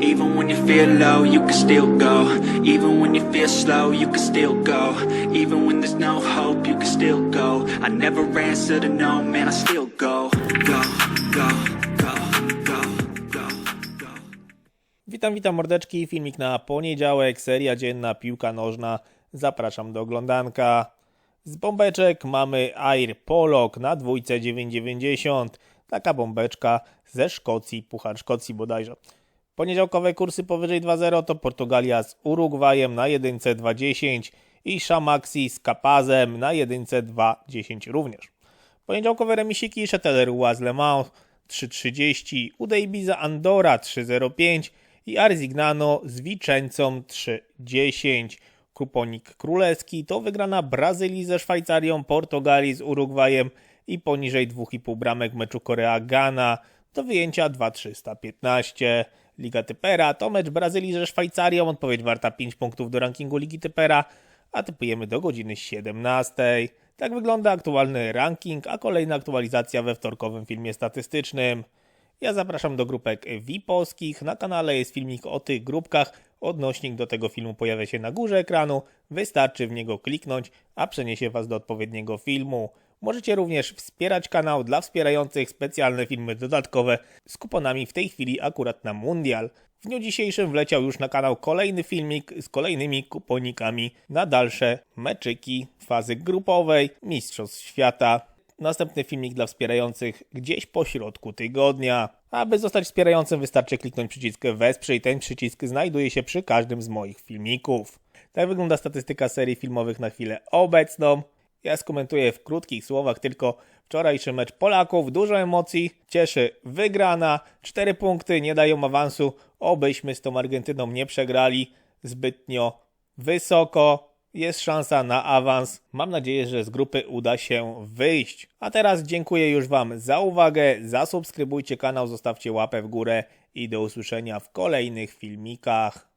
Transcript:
Even when you feel low, you can still go. Even when you feel slow, you can still go. Even when there's no hope, you can still go. I never answer to no, man, I still go. Go, go, go, go, go. Witam, witam mordeczki. Filmik na poniedziałek, seria dzienna, piłka nożna. Zapraszam do oglądanka. Z bombeczek mamy Air Polok na dwójce 990. Taka bombeczka ze Szkocji, Puchar Szkocji bodajże. Poniedziałkowe kursy powyżej 2.0 to Portugalia z Urugwajem na jedynce 2.10 i Szamaxi z Kapazem na jedynce 2.10 również. Poniedziałkowe remisiki Chetelerua z Le Mans 3.30, Udejbiza Andora 3.05 i Arzignano z Wicencą 3.10. Kuponik królewski to wygrana Brazylii ze Szwajcarią, Portugalii z Urugwajem i poniżej 2,5 bramek meczu Korea-Ghana do wyjęcia 2.315. Liga Typera to mecz Brazylii ze Szwajcarią, odpowiedź warta 5 punktów do rankingu Ligi Typera, a typujemy do godziny 17. Tak wygląda aktualny ranking, a kolejna aktualizacja we wtorkowym filmie statystycznym. Ja zapraszam do grupek VIP-owskich. Na kanale jest filmik o tych grupkach. Odnośnik do tego filmu pojawia się na górze ekranu. Wystarczy w niego kliknąć, a przeniesie Was do odpowiedniego filmu. Możecie również wspierać kanał dla wspierających specjalne filmy dodatkowe z kuponami w tej chwili akurat na Mundial. W dniu dzisiejszym wleciał już na kanał kolejny filmik z kolejnymi kuponikami na dalsze meczyki fazy grupowej Mistrzostw Świata. Następny filmik dla wspierających gdzieś po środku tygodnia. Aby zostać wspierającym wystarczy kliknąć przycisk wesprzyj. Ten przycisk znajduje się przy każdym z moich filmików. Tak wygląda statystyka serii filmowych na chwilę obecną. Ja skomentuję w krótkich słowach tylko wczorajszy mecz Polaków. Dużo emocji, cieszy wygrana. Cztery punkty nie dają awansu. Obyśmy z tą Argentyną nie przegrali zbytnio wysoko. Jest szansa na awans. Mam nadzieję, że z grupy uda się wyjść. A teraz dziękuję już Wam za uwagę. Zasubskrybujcie kanał, zostawcie łapę w górę i do usłyszenia w kolejnych filmikach.